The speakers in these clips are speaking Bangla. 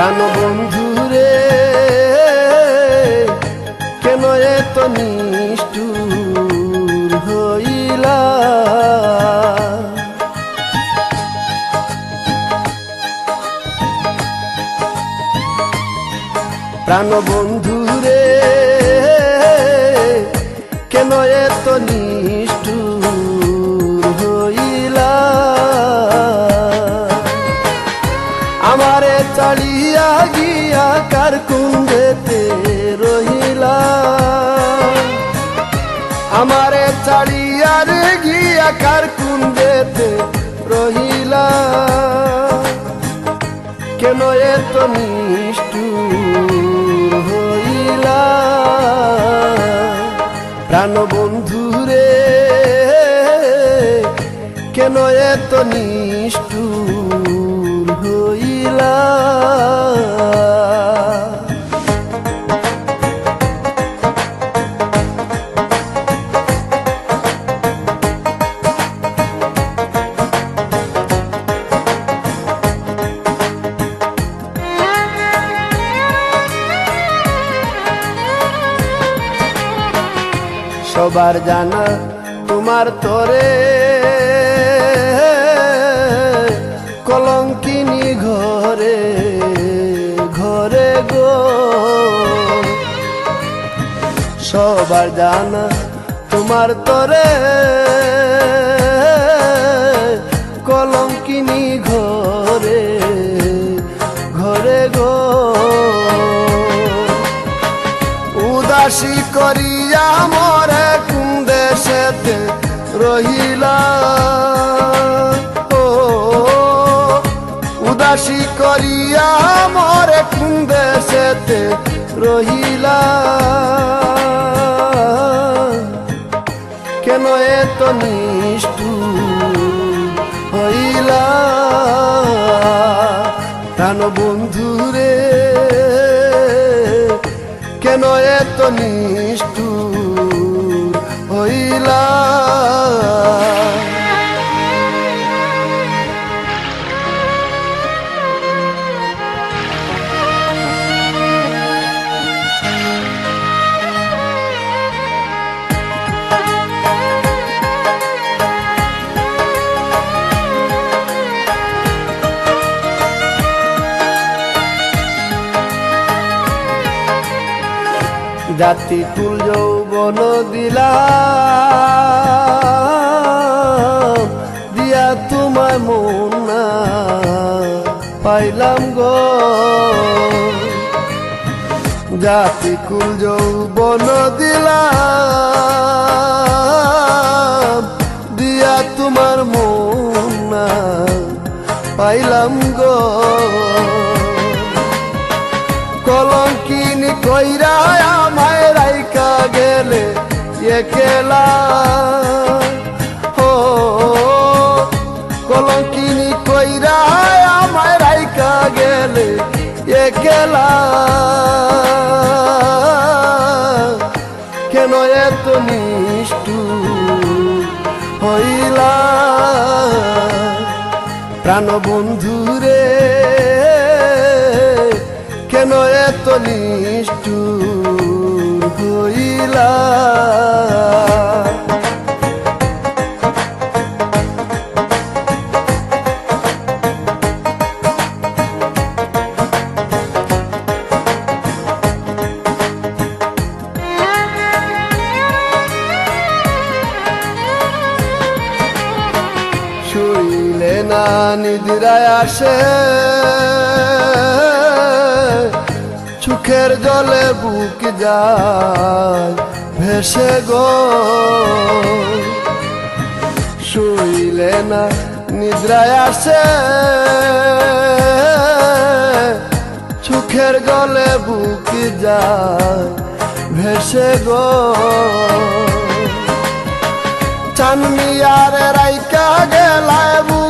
প্রাণ বন্ধু রে কেন এত নিষ্ঠুর হইলা? প্রাণ বন্ধু রে কেন এত নিষ্ঠুর আমারে চালিয়া রে গিয়া কার কুণ্ডেতে রহিলা? কেন এত নিষ্ঠুর হইলা? প্রাণ বন্ধুরে, কেন এত নিষ্ঠুর সবার জানা তোমার তরে। কলঙ্কিনী ঘরে ঘরে গো। সবার জানা তোমার তোরে। করিয়া মরে কুন্দে সেতে রহিলা? ও, উদাসী করিয়া মরে কুন্দে সেতে রহিলা? কেন এত নিষ্ঠু হইলা? প্রাণ বন্ধু রে কেন এত নিষ্ঠুর হইলা জাতি কুল যৌবন দিলা দিয়া তোমায় মন না পাইলাম গো। জাতি কুল যৌবন দিলা দিয়া তোমার মন না পাইলাম গো। কলঙ্কিনী কইরা আমায় রাইকা গেলে একেলা ও কলঙ্কিনী কইরা আমায় রাইকা গেলে একেলা কেন এত নিষ্ঠু হইলা? প্রাণ বন্ধু রে কেন এত নিষ্ঠুর না নিদ্রায় আসে। চোখের জলে বুক যায়, ভেসে গো। শুইলে না নিদ্রায় আসে। চোখের জলে বুক যায়, ভেসে গো। চানমিয়ার রাইকা গেলায় দিয়া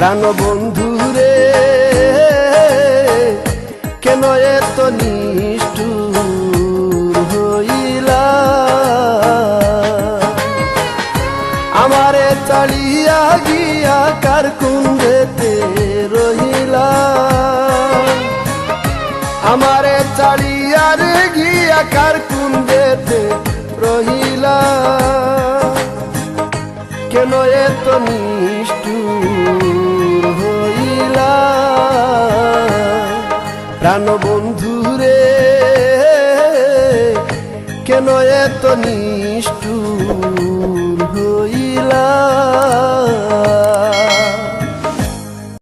প্রাণ বন্ধুরে কেন এত নিষ্ঠুর হইলা? আমারে চালিয়া গিয়া কার কুণ্ডেতে রহিলা? আমারে চালিয়া রে গিয়া কার প্রাণ বন্ধুরে কেন এত নিষ্ঠুর হইলা?